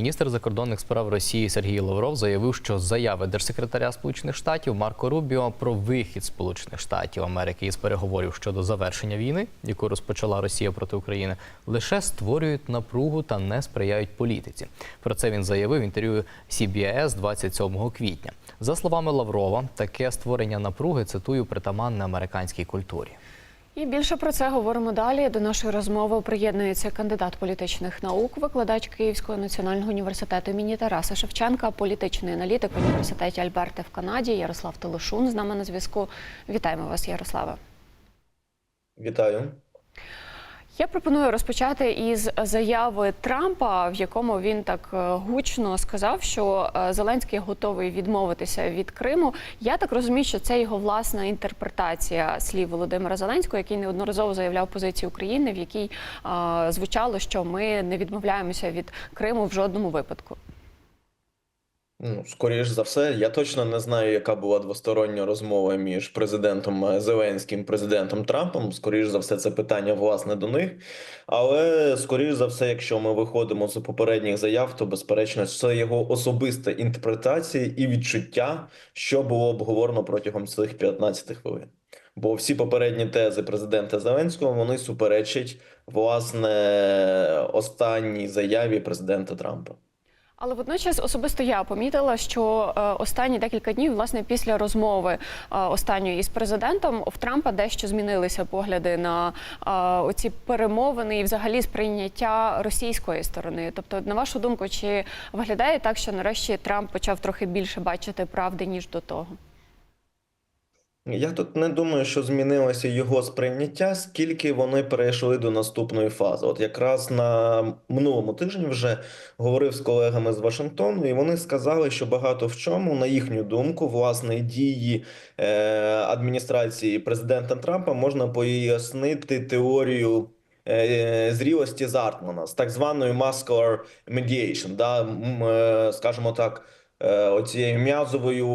Міністр закордонних справ Росії Сергій Лавров заявив, що заяви держсекретаря Сполучених Штатів Марко Рубіо про вихід Сполучених Штатів Америки із переговорів щодо завершення війни, яку розпочала Росія проти України, лише створюють напругу та не сприяють політиці. Про це він заявив в інтерв'ю CBS 27 квітня. За словами Лаврова, таке створення напруги цитую притаманне американській культурі. І більше про це говоримо далі. До нашої розмови приєднується кандидат політичних наук, викладач Київського національного університету імені Тараса Шевченка, політичний аналітик в університеті Альберти в Канаді. Ярослав Телешун з нами на зв'язку. Вітаємо вас, Ярославе. Вітаю. Я пропоную розпочати із заяви Трампа, в якому він так е, гучно сказав, що е, Зеленський готовий відмовитися від Криму. Я так розумію, що це його власна інтерпретація слів Володимира Зеленського, який неодноразово заявляв позицію України, в якій звучало, що ми не відмовляємося від Криму в жодному випадку. Ну, скоріш за все, я точно не знаю, яка була двостороння розмова між президентом е, Зеленським і президентом Трампом. Скоріш за все, це питання власне до них. Але скоріш за все, якщо ми виходимо з попередніх заяв, то безперечно це його особиста інтерпретація і відчуття, що було обговорено протягом цих 15 хвилин. Бо всі попередні тези президента Зеленського вони суперечать власне останній заяві президента Трампа. Але водночас особисто я помітила, що е, останні декілька днів, власне, після розмови е, останньої із президентом, в Трампа дещо змінилися погляди на е, оці перемовини і взагалі сприйняття російської сторони. Тобто, на вашу думку, чи виглядає так, що нарешті Трамп почав трохи більше бачити правди ніж до того? Я тут не думаю, що змінилося його сприйняття, скільки вони перейшли до наступної фази. От якраз на минулому тижні вже говорив з колегами з Вашингтону, і вони сказали, що багато в чому, на їхню думку, власне, дії е, адміністрації президента Трампа можна пояснити теорію. е, Зрілості Зартмана з так званою muscular mediation, да, е, скажімо так, оцією м'язовою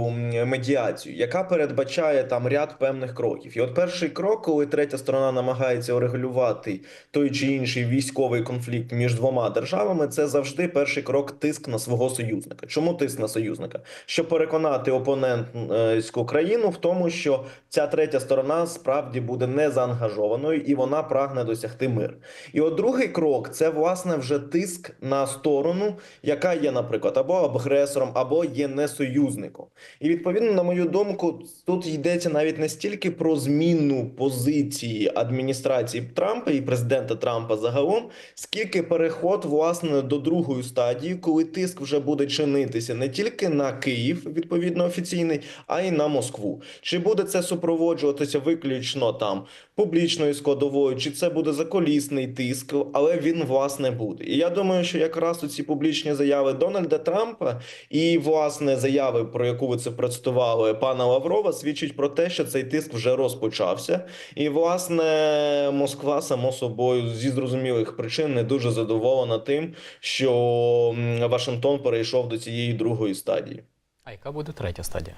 медіацією, яка передбачає там ряд певних кроків. І от перший крок, коли третя сторона намагається урегулювати той чи інший військовий конфлікт між двома державами, це завжди перший крок тиск на свого союзника. Чому тиск на союзника? Щоб переконати опонентську країну в тому, що ця третя сторона справді буде не заангажованою і вона прагне досягти мир. І от другий крок це власне вже тиск на сторону, яка є, наприклад, або агресором, або є не союзником. І відповідно, на мою думку, тут йдеться навіть не стільки про зміну позиції адміністрації Трампа і президента Трампа загалом, скільки переход власне до другої стадії, коли тиск вже буде чинитися не тільки на Київ, відповідно офіційний, а й на Москву. Чи буде це супроводжуватися виключно там публічною складовою, чи це буде заколісний тиск, але він власне буде. І я думаю, що якраз у ці публічні заяви Дональда Трампа і власне заяви, про яку ви це процитували пана Лаврова, свідчить про те, що цей тиск вже розпочався. І власне Москва, само собою, зі зрозумілих причин не дуже задоволена тим, що Вашингтон перейшов до цієї другої стадії. А яка буде третя стадія?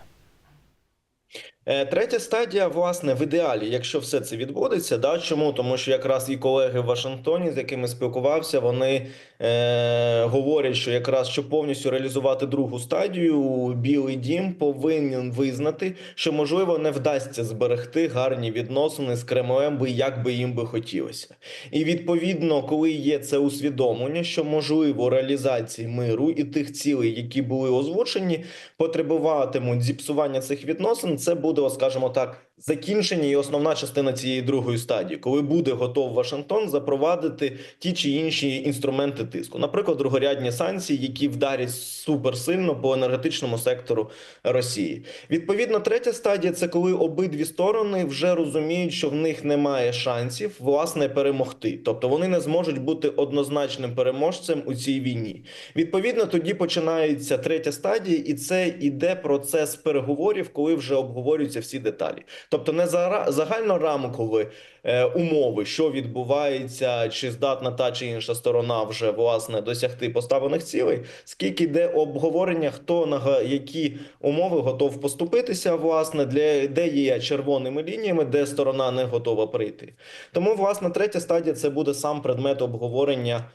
Е, Третя стадія, власне, в ідеалі, якщо все це відбудеться, да чому? Тому що якраз і колеги в Вашингтоні, з якими спілкувався, вони е, говорять, що якраз щоб повністю реалізувати другу стадію, Білий Дім повинен визнати, що можливо не вдасться зберегти гарні відносини з Кремлем, би як би їм би хотілося. І відповідно, коли є це усвідомлення, що можливо реалізації миру і тих цілей, які були озвучені, потребуватимуть зіпсування цих відносин, це буде, скажімо так, закінчення і основна частина цієї другої стадії, коли буде готов Вашингтон запровадити ті чи інші інструменти тиску, наприклад, другорядні санкції, які вдарять суперсильно по енергетичному сектору Росії. Відповідно, третя стадія це коли обидві сторони вже розуміють, що в них немає шансів власне перемогти, тобто вони не зможуть бути однозначним переможцем у цій війні. Відповідно, тоді починається третя стадія, і це іде процес переговорів, коли вже обговорюються всі деталі. Тобто не зара- загальнорамкові е, умови, що відбувається, чи здатна та чи інша сторона вже власне досягти поставлених цілей, скільки йде обговорення, хто на які умови готов поступитися, власне, для де є червоними лініями, де сторона не готова прийти. Тому, власне, третя стадія це буде сам предмет обговорення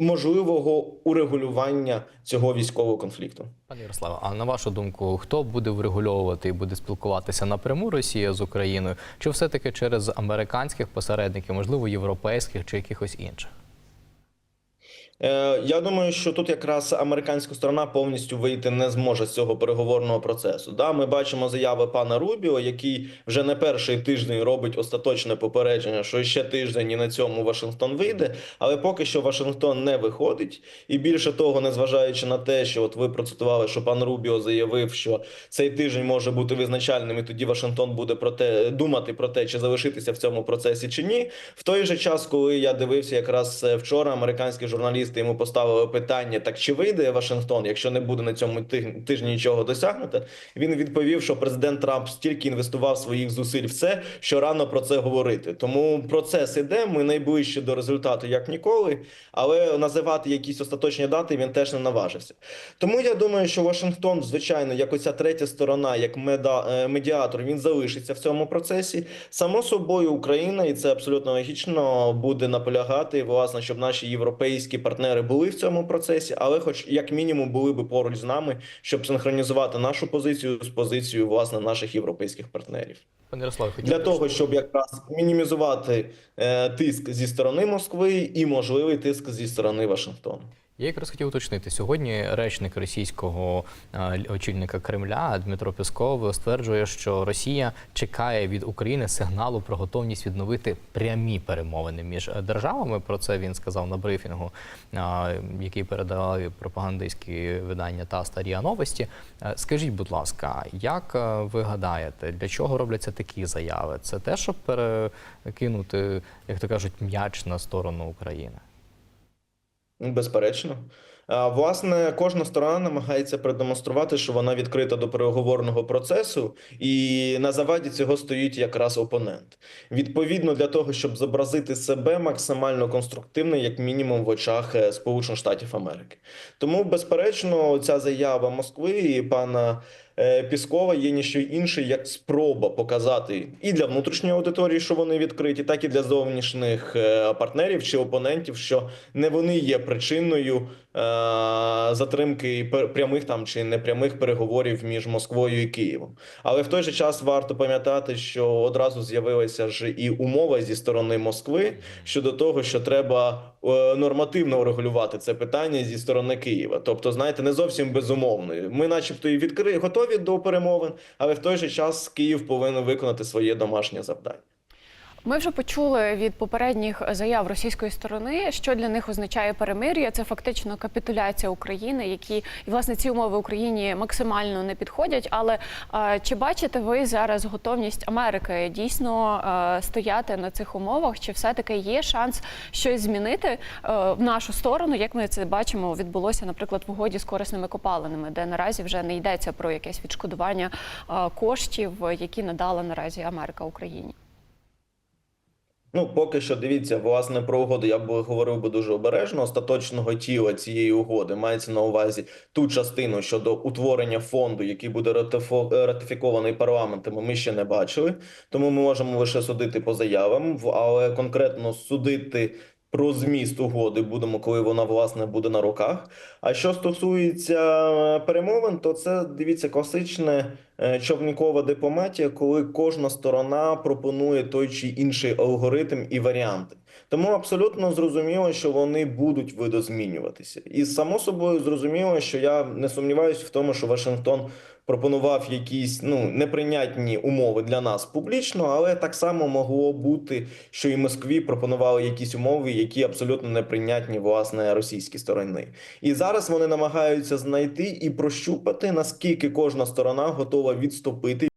можливого урегулювання цього військового конфлікту. Пане Ярославе, а на вашу думку, хто буде врегульовувати і буде спілкуватися напряму Росія з Україною, чи все-таки через американських посередників, можливо, європейських чи якихось інших? Е, Я думаю, що тут якраз американська сторона повністю вийти не зможе з цього переговорного процесу. Да, ми бачимо заяви пана Рубіо, який вже не перший тиждень робить остаточне попередження, що ще тиждень і на цьому Вашингтон вийде. Але поки що Вашингтон не виходить. І більше того, незважаючи на те, що от ви процитували, що пан Рубіо заявив, що цей тиждень може бути визначальним, і тоді Вашингтон буде про те думати про те, чи залишитися в цьому процесі чи ні. В той же час, коли я дивився, якраз е, вчора американські журналісти йому поставили питання: так чи вийде Вашингтон, якщо не буде на цьому тижні нічого досягнути? Він відповів, що президент Трамп стільки інвестував своїх зусиль в це, що рано про це говорити. Тому процес іде. Ми найближче до результату, як ніколи, але називати якісь остаточні дати він теж не наважився. Тому я думаю, що Вашингтон, звичайно, як оця третя сторона, як е, медіатор, він залишиться в цьому процесі. Само собою, Україна, і це абсолютно логічно, буде наполягати, власне, щоб наші європейські партнери були в цьому процесі, але, хоч як мінімум, були би поруч з нами, щоб синхронізувати нашу позицію з позицією власне наших європейських партнерів. Пане Ярославе, хотів Для того, щоб якраз мінімізувати е, тиск зі сторони Москви і можливий тиск зі сторони Вашингтону. Я якраз хотів уточнити сьогодні. Речник російського е, очільника Кремля Дмитро Песков стверджує, що Росія чекає від України сигналу про готовність відновити прямі перемовини між державами. Про це він сказав на брифінгу, е, який передали пропагандистські видання та РІА Новості. Е, Скажіть, будь ласка, як ви гадаєте, для чого робляться такі заяви? Це те, щоб перекинути, як то кажуть, м'яч на сторону України? Безперечно. Власне, кожна сторона намагається продемонструвати, що вона відкрита до переговорного процесу, і на заваді цього стоїть якраз опонент. Відповідно, для того, щоб зобразити себе максимально конструктивно, як мінімум, в очах е, Сполучених Штатів Америки. Тому, безперечно, ця заява Москви і пана Піскова є ніщо інше, як спроба показати і для внутрішньої аудиторії, що вони відкриті, так і для зовнішніх е, партнерів чи опонентів, що не вони є причиною е, затримки прямих там чи непрямих переговорів між Москвою і Києвом. Але в той же час варто пам'ятати, що одразу з'явилася ж і умова зі сторони Москви щодо того, що треба е, нормативно урегулювати це питання зі сторони Києва. Тобто, знаєте, не зовсім безумовно. Ми, начебто, і відкри... готові до перемовин, але в той же час Київ повинен виконати своє домашнє завдання. Ми вже почули від попередніх заяв російської сторони, що для них означає перемир'я. Це фактично капітуляція України, які і власне ці умови Україні максимально не підходять. Але е, чи бачите ви зараз готовність Америки дійсно е, стояти на цих умовах? Чи все таки є шанс щось змінити е, в нашу сторону? Як ми це бачимо, відбулося, наприклад, в угоді з корисними копалинами, де наразі вже не йдеться про якесь відшкодування е, коштів, які надала наразі Америка Україні. Ну, поки що дивіться, власне, про угоду я б говорив би дуже обережно. Остаточного тіла цієї угоди мається на увазі ту частину щодо утворення фонду, який буде ратифікований парламентами. Ми ще не бачили, тому ми можемо лише судити по заявам, але конкретно судити. Про зміст угоди будемо, коли вона власне буде на руках. А що стосується е, перемовин, то це дивіться класичне е, човникова дипломатія, коли кожна сторона пропонує той чи інший алгоритм і варіанти. Тому абсолютно зрозуміло, що вони будуть видозмінюватися. І само собою зрозуміло, що я не сумніваюся в тому, що Вашингтон пропонував якісь ну неприйнятні умови для нас публічно, але так само могло бути, що і Москві пропонували якісь умови, які абсолютно неприйнятні власне російській сторони. І зараз вони намагаються знайти і прощупати, наскільки кожна сторона готова відступити